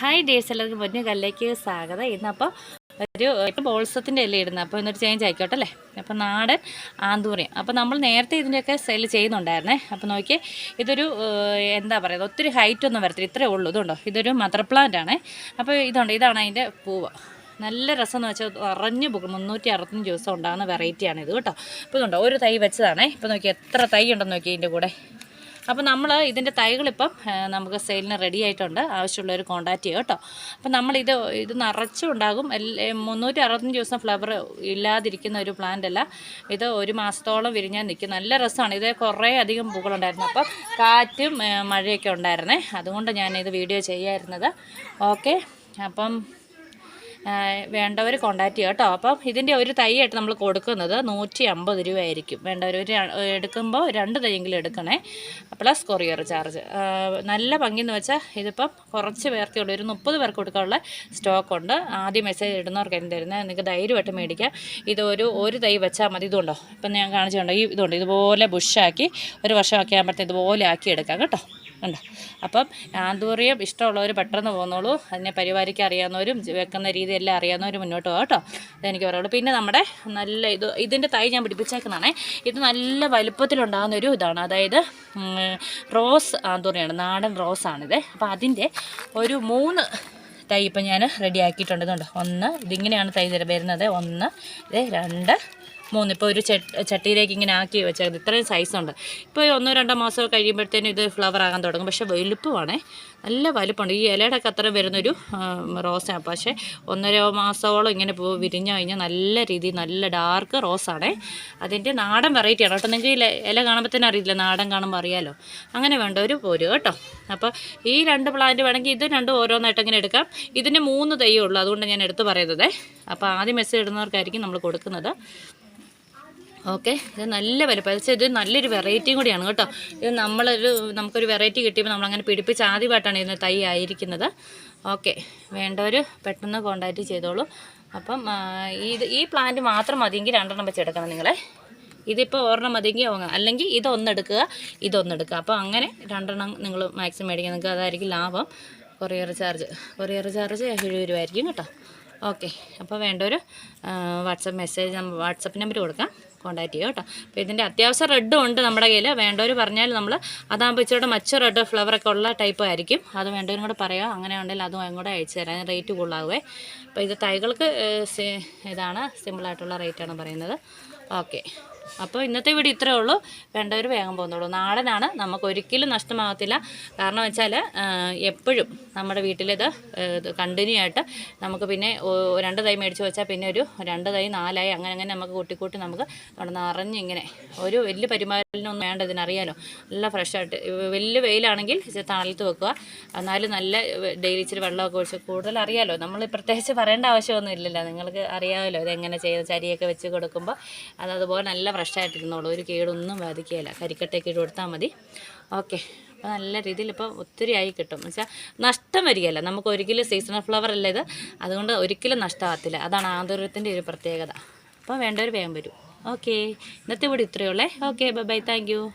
Hi ഡേഴ്സ് എല്ലാവർക്കും പൊന്നു കല്ലേക്ക് സ്വാഗതം. ഇന്നപ്പോൾ ഒരു ഇപ്പം ബോൾസത്തിന്റെ അല്ലേ ഇടുന്നത്? അപ്പോൾ ഇന്നൊരു ചേഞ്ച് ആയിക്കോട്ടെ അല്ലേ? അപ്പോൾ നാടൻ ആന്തൂറിയം അപ്പോൾ നമ്മൾ നേരത്തെ ഇതിന്റെയൊക്കെ സെൽ ചെയ്യുന്നുണ്ടായിരുന്നേ. അപ്പോൾ നോക്കി ഇതൊരു എന്താ പറയുക ഒത്തിരി ഹൈറ്റ് ഒന്നും വരത്തില്ല. ഇത്രേ ഉള്ളൂ. ഇതുണ്ടോ? ഇതൊരു മദർ പ്ലാന്റ് ആണ്. അപ്പോൾ ഇതുണ്ട്. ഇതാണ് അതിന്റെ പൂവ്. നല്ല രസം എന്ന് വെച്ചാൽ അറിഞ്ഞു പോകും മുന്നൂറ്റി അറുപത്തഞ്ച് ദിവസം ഉണ്ടാകുന്ന വെറൈറ്റിയാണ് ഇത് കേട്ടോ. അപ്പോൾ ഇതുണ്ടോ? ഒരു തൈ വെച്ചതാണേ. ഇപ്പോൾ നോക്കി എത്ര തൈ ഉണ്ടെന്ന് നോക്കി ഇതിന്റെ കൂടെ. അപ്പോൾ നമ്മൾ ഇതിന്റെ തൈകളിപ്പം നമുക്ക് സെയിലിന് റെഡി ആയിട്ടുണ്ട്. ആവശ്യമുള്ളവർ കോൺടാക്റ്റ് ചെയ്യുക കേട്ടോ. അപ്പോൾ നമ്മളിത് ഇത് നിറച്ചുണ്ടാകും. എല്ലാ മുന്നൂറ്റി അറുപത്തഞ്ച് ദിവസം ഫ്ലവർ ഇല്ലാതിരിക്കുന്ന ഒരു പ്ലാന്റ് അല്ല. ഇത് ഒരു മാസത്തോളം വിരിഞ്ഞാൽ നിൽക്കും നല്ല രസമാണ്. ഇത് കുറേ അധികം പൂക്കളുണ്ടായിരുന്നു. അപ്പം കാറ്റും മഴയൊക്കെ ഉണ്ടായിരുന്നേ. അതുകൊണ്ട് ഞാനിത് വീഡിയോ ചെയ്യായിരുന്നത്. ഓക്കെ അപ്പം വേണ്ടവർ കോണ്ടാക്ട് ചെയ്യുക കേട്ടോ. അപ്പം ഇതിന്റെ ഒരു തൈയായിട്ട് നമ്മൾ കൊടുക്കുന്നത് നൂറ്റി അമ്പത് രൂപയായിരിക്കും. വേണ്ടവർ ഒരു എടുക്കുമ്പോൾ രണ്ട് തൈയെങ്കിലും എടുക്കണേ. പ്ലസ് കൊറിയർ ചാർജ് നല്ല ഭംഗിയെന്ന് വെച്ചാൽ ഇതിപ്പം കുറച്ച് പേർക്കേ ഉള്ളൂ ഒരു മുപ്പത് പേർക്ക് കൊടുക്കാനുള്ള സ്റ്റോക്ക് ഉണ്ട്. ആദ്യം മെസ്സേജ് ഇടുന്നവർക്ക് എന്ത് തരുന്നത് നിങ്ങൾക്ക് ധൈര്യമായിട്ട് മേടിക്കാം. ഇത് ഒരു ഒരു തൈ വെച്ചാൽ മതി. ഇതുണ്ടോ? ഇപ്പം ഞാൻ കാണിച്ചിട്ടുണ്ടോ ഈ ഇതുണ്ട്. ഇതുപോലെ ബുഷാക്കി ഒരു വർഷമൊക്കെ ആകുമ്പോഴത്തേക്ക് ഇതുപോലെ ആക്കി എടുക്കാം കേട്ടോ. ഉണ്ട്? അപ്പം ആന്തൂറിയം ഇഷ്ടമുള്ളവർ പെട്ടെന്ന് പോകുന്നുള്ളൂ അതിനെ പരിപാലിക്കാൻ അറിയാവുന്നവരും വെക്കുന്ന രീതിയെല്ലാം അറിയാവുന്നവരും മുന്നോട്ട് പോകാം കേട്ടോ. അതെനിക്ക് പറയുള്ളൂ പിന്നെ നമ്മുടെ നല്ല ഇത് ഇതിന്റെ തൈ ഞാൻ പിടിപ്പിച്ചേക്കുന്നതാണേ. ഇത് നല്ല വലുപ്പത്തിലുണ്ടാകുന്ന ഒരു ഇതാണ്. അതായത് റോസ് ആന്തൂറിയാണ്. നാടൻ റോസാണിത്. അപ്പോൾ അതിന്റെ ഒരു മൂന്ന് തൈ ഇപ്പം ഞാൻ റെഡി ആക്കിയിട്ടുണ്ട് ഇതുണ്ട്. ഒന്ന് ഇതിങ്ങനെയാണ് തൈ വരുന്നത്. ഒന്ന് ഇത് രണ്ട് മൂന്ന്. ഇപ്പോൾ ഒരു ചട്ടിയിലേക്ക് ഇങ്ങനെ ആക്കി വെച്ചത് ഇത്രയും സൈസുണ്ട് ഇപ്പോൾ ഒന്നോ രണ്ടോ മാസം കഴിയുമ്പോഴത്തേനും ഇത് ഫ്ലവർ ആകാൻ തുടങ്ങും. പക്ഷേ വലുപ്പമാണേ. നല്ല വലുപ്പമുണ്ട്. ഈ ഇലയുടെ ഒക്കെ അത്ര വരുന്നൊരു റോസാണ് പക്ഷേ ഒന്നര മാസത്തോളം ഇങ്ങനെ പോ വിരിഞ്ഞു കഴിഞ്ഞാൽ നല്ല രീതിയിൽ നല്ല ഡാർക്ക് റോസാണേ അതിന്റെ നാടൻ വെറൈറ്റിയാണ് കേട്ടോ നിങ്ങൾക്ക് ഇല കാണുമ്പോൾ തന്നെ അറിയില്ല? നാടൻ കാണുമ്പോൾ അറിയാലോ. അങ്ങനെ വേണ്ട ഒരു പോരും കേട്ടോ. അപ്പോൾ ഈ രണ്ട് പ്ലാന്റ് വേണമെങ്കിൽ ഇത് രണ്ടും ഓരോന്നായിട്ട് ഇങ്ങനെ എടുക്കാം. ഇതിന് മൂന്ന് തൈയേ ഉള്ളൂ. അതുകൊണ്ട് ഞാൻ എടുത്ത് പറയുന്നത്. അപ്പോൾ ആദ്യം മെസ്സേജ് ഇടുന്നവർക്കായിരിക്കും നമ്മൾ കൊടുക്കുന്നത്. ഓക്കെ ഇത് നല്ല വലുപ്പം. വെച്ചാൽ ഇത് നല്ലൊരു വെറൈറ്റിയും കൂടിയാണ് കേട്ടോ. ഇത് നമ്മളൊരു നമുക്കൊരു വെറൈറ്റി കിട്ടിയപ്പോൾ നമ്മളങ്ങനെ പിടിപ്പിച്ച് ആദ്യമായിട്ടാണ് ഇതിന് തൈ ആയിരിക്കുന്നത്. ഓക്കെ വേണ്ടവർ പെട്ടെന്ന് കോണ്ടാക്റ്റ് ചെയ്തോളൂ. അപ്പം ഇത് ഈ പ്ലാന്റ് മാത്രം മതിയെങ്കിൽ രണ്ടെണ്ണം വെച്ച് എടുക്കണം നിങ്ങളെ. ഇതിപ്പോൾ ഒരെണ്ണം മതിയെങ്കിൽ അല്ലെങ്കിൽ ഇതൊന്നെടുക്കുക ഇതൊന്നെടുക്കുക അപ്പോൾ അങ്ങനെ രണ്ടെണ്ണം നിങ്ങൾ മാക്സിമം മേടിക്കുക. നിങ്ങൾക്ക് അതായിരിക്കും ലാഭം. Courier charge. കൊറിയർ ചാർജ് എഴുപത് രൂപ ആയിരിക്കും കേട്ടോ. ഓക്കെ അപ്പോൾ വേണ്ടൊരു വാട്സപ്പ് മെസ്സേജ് വാട്സപ്പ് നമ്പർ കൊടുക്കാം. കോൺടാക്ട് ചെയ്യുക കേട്ടോ. അപ്പോൾ ഇതിന്റെ അത്യാവശ്യം റെഡും ഉണ്ട് നമ്മുടെ കയ്യിൽ വേണ്ടവർ പറഞ്ഞാൽ നമ്മൾ അതാകുമ്പോൾ ഇച്ചിരി മച്ച റെഡ് ഫ്ലവറൊക്കെ ഉള്ള ടൈപ്പ് ആയിരിക്കും. അത് വേണ്ടവരും കൂടെ പറയുക അങ്ങനെ ഉണ്ടെങ്കിൽ അതും അങ്ങോട്ട് കൂടെ അയച്ചു തരാം. റേറ്റ് കൂടുതലാകുമേ അപ്പോൾ ഇത് തൈകൾക്ക് ഇതാണ് സിമ്പിളായിട്ടുള്ള റേറ്റാണ് പറയുന്നത്. ഓക്കെ അപ്പോൾ ഇന്നത്തെ വീഡിയോ ഇത്രയേ ഉള്ളൂ. വേണ്ടവർ വേഗം പോകുന്നുള്ളൂ നാടനാണ് നമുക്ക് ഒരിക്കലും നഷ്ടമാകത്തില്ല. കാരണം വെച്ചാൽ എപ്പോഴും നമ്മുടെ വീട്ടിലിത് കണ്ടിന്യൂ ആയിട്ട് നമുക്ക് പിന്നെ രണ്ട് തൈ മേടിച്ച് വെച്ചാൽ പിന്നെ ഒരു രണ്ട് തൈ നാലായി അങ്ങനെ അങ്ങനെ നമുക്ക് കൂട്ടിക്കൂട്ടി നമുക്ക് അവിടെ നിറഞ്ഞിങ്ങനെ ഒരു വലിയ പരിമാലിനൊന്നും വേണ്ട ഇതിനറിയാലോ. നല്ല ഫ്രഷായിട്ട് വലിയ വെയിലാണെങ്കിൽ തണലത്ത് വെക്കുക. എന്നാലും നല്ല ഡെയിലി ഇച്ചിരി വെള്ളമൊക്കെ ഒഴിച്ച് കൂടുതൽ അറിയാലോ. നമ്മൾ പ്രത്യേകിച്ച് പറയേണ്ട ആവശ്യമൊന്നും ഇല്ലല്ലോ. നിങ്ങൾക്ക് അറിയാമല്ലോ ഇതെങ്ങനെ ചെയ്ത് ചരിയൊക്കെ വെച്ച് കൊടുക്കുമ്പോൾ അത് അതുപോലെ നല്ല ഫ്രഷായിട്ടിരുന്നോളൂ. ഒരു കേടൊന്നും ബാധിക്കുകയില്ല. കരിക്കട്ടയൊക്കെ ഇട്ട് കൊടുത്താൽ മതി. ഓക്കെ. അപ്പോൾ നല്ല രീതിയിൽ ഇപ്പോൾ ഒത്തിരി ആയി കിട്ടും. എന്ന് വെച്ചാൽ നഷ്ടം വരികയല്ല. നമുക്ക് ഒരിക്കലും സീസണൽ ഫ്ലവർ അല്ല ഇത്. അതുകൊണ്ട് ഒരിക്കലും നഷ്ടമാകത്തില്ല അതാണ് ആന്തൂര്യത്തിന്റെ ഒരു പ്രത്യേകത. അപ്പോൾ വേണ്ടവർ വേഗം വരും. ഓക്കെ. ഇന്നത്തെ ഇവിടെ ഇത്രയേ ഉള്ളേ. ഓക്കെ. Bye thank